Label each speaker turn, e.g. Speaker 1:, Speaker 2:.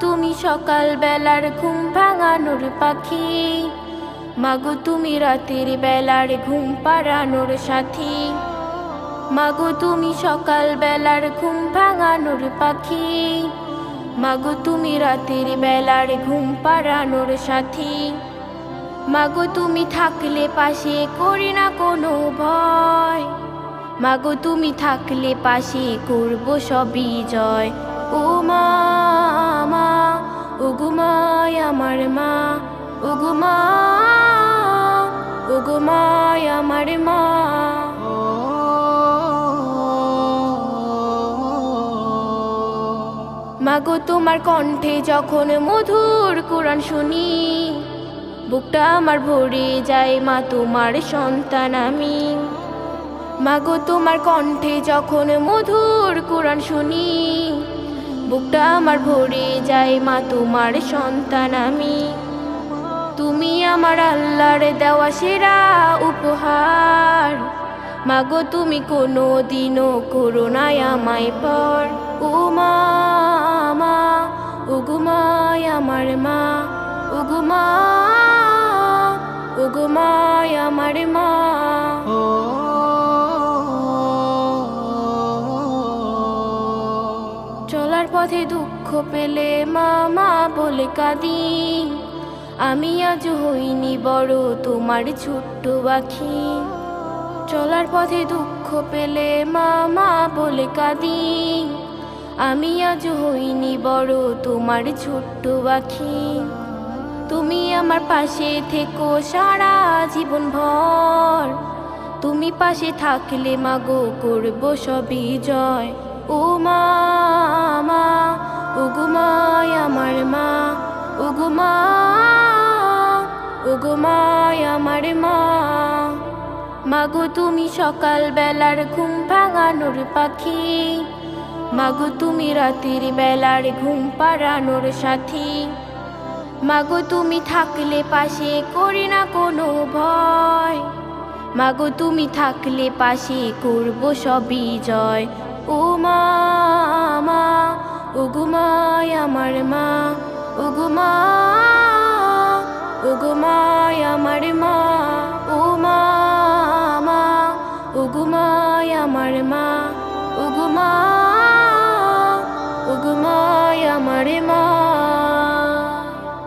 Speaker 1: তুমি সকাল বেলার ঘুম ভাঙানোর পাখি। মাগো তুমি রাতের বেলার ঘুম পাড়ানোর সাথী। মাগো তুমি সকাল বেলার ঘুম ভাঙানোর পাখি। মাগো তুমি রাতের বেলার ঘুম পাড়ানোর সাথী। মাগো তুমি থাকলে পাশে করি না কোনো ভয়। মাগো তুমি থাকলে পাশে করব সবই জয়। ও মা। আমার মা ও গো মা ও গো আমার মা। মাগো, তোমার কণ্ঠে যখন মধুর কোরআন শুনি, বুকটা আমার ভরে যায়, মা, তোমার সন্তান আমি। মাগো, তোমার কণ্ঠে যখন মধুর কোরআন শুনি বুকটা আমার ভরে যায়, মা তোমার সন্তান আমি। তুমি আমার আল্লাহর দেওয়া সেরা উপহার। মাগো তুমি কোনো দিনও করো না আমায় পর। ও মা মা, ও গো মায় আমার মা উগুমা গো মা, ও গো মায় আমার মা। পথে দুঃখ পেলে মা মা বলে কাঁদি। আমি আজ হইনি বড় তোমার ছোট্ট পাখি। চলার পথে দুঃখ পেলে মা মা বলে কাঁদি। আমি আজ হইনি বড় তোমার ছোট্ট পাখি। তুমি আমার পাশে থেকো সারা জীবন ভর। তুমি পাশে থাকলে মাগো করব সবই জয়। ও মা। মা ও গো মায় মা। মাগো তুমি সকাল বেলার ঘুম ভাঙানোর পাখি। মাগো তুমি রাতের বেলার ঘুম পাড়ানোর সাথী। মাগো তুমি থাকলে পাশে করি না কোনো ভয়। মাগো তুমি থাকলে পাশে করব সবই জয়। ও মা মা ও গো মায় আমার মা। আমার মা ওগো